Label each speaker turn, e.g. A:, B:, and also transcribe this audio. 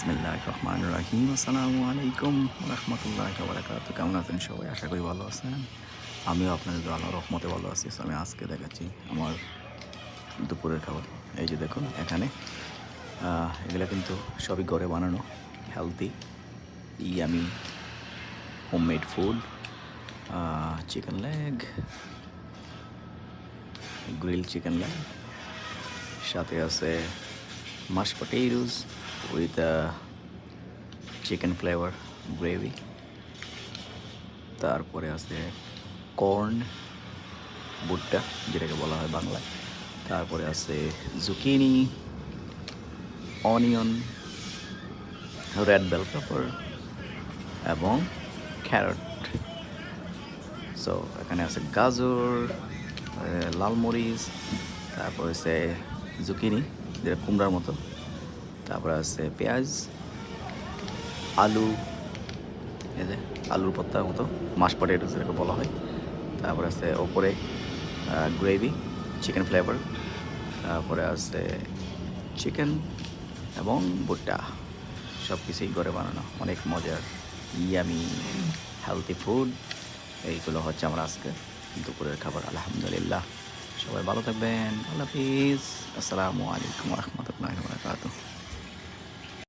A: বিসমিল্লাহ রহমান রাহিম আসসালামু আলাইকুম রহমতুল্লাহ বারাকাত কেমন আছেন সবাই? আশা করি ভালো আছেন। আমিও আপনাদের দোয়া, আল্লাহর রহমতে ভালো আছি। আমি আজকে দেখাচ্ছি আমার দুপুরের খাবার। এই যে দেখুন, এখানে এগুলো কিন্তু সবই ঘরে বানানো। Healthy yummy homemade food chicken leg grill chicken leg সাথে আছে mash potatoes with chicken flavour gravy তারপরে আছে কর্ন ভুট্টা যেটাকে বলা হয় বাংলায়। তারপরে আছে zucchini onion red bell pepper এবং ক্যারট সো এখানে আছে গাজর আহ, লাল মরিচ তারপর আছে জুকিনি যেটা কুমড়ার মতো। তারপরে আছে পেঁয়াজ, আলু, এই যে আলুর পত্তার মতো মাশ পটেটো যেটাকে বলা হয়। তারপরে আছে ওপরে গ্রেভি চিকেন ফ্লেভার তারপরে আছে চিকেন এবং ভুট্টা। সব কিছুই ঘরে বানানো, অনেক মজার ইয়ামি হেলদি ফুড এইগুলো হচ্ছে আমার আজকে দুপুরের খাবার, আলহামদুলিল্লাহ। সবাই ভালো থাকবেন, আল্লাহ হাফিজ। আসসালামু আলাইকুম রহমতুল্লাহ বারকাতুহ।